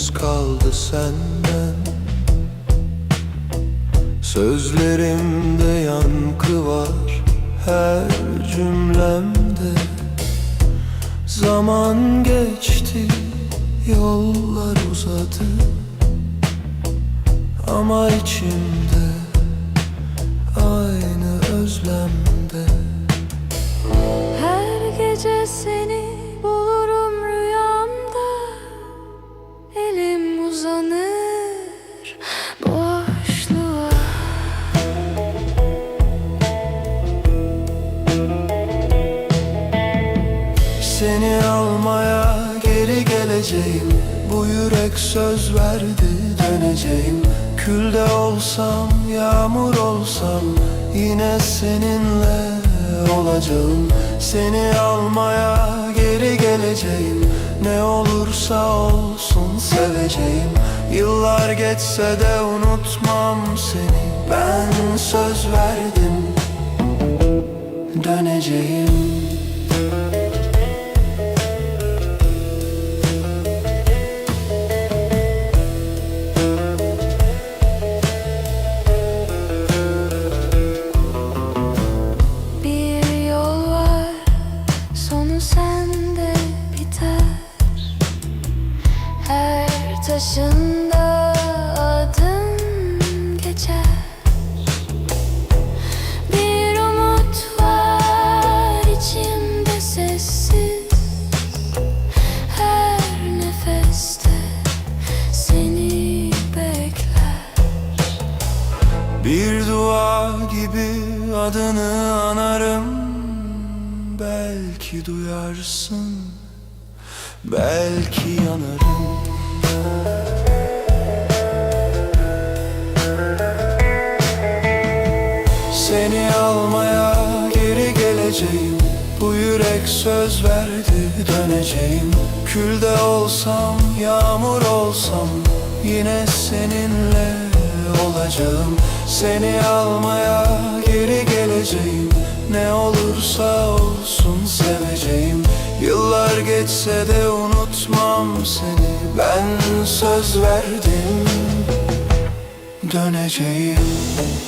İz kaldı senden. Sözlerimde yankı var her cümlemde. Zaman geçti, yollar uzadı. Ama içimde Seni almaya geri geleceğim. Bu yürek söz verdi döneceğim. Külde olsam yağmur olsam Yine seninle olacağım. Seni almaya geri geleceğim. Ne olursa olsun seveceğim. Yıllar geçse de unutmam seni. Ben söz verdim Döneceğim sonu sende biter. Her taşında adın geçer. Bir umut var içimde sessiz. Her nefeste seni bekler. Bir dua gibi adını anarım Belki duyarsın Belki yanarım. Seni almaya geri geleceğim Bu yürek söz verdi döneceğim. Külde olsam yağmur olsam Yine seninle olacağım. Seni almaya geri geleceğim. Ne olursa olsun seveceğim. Yıllar geçse de unutmam seni. Ben söz verdim. Döneceğim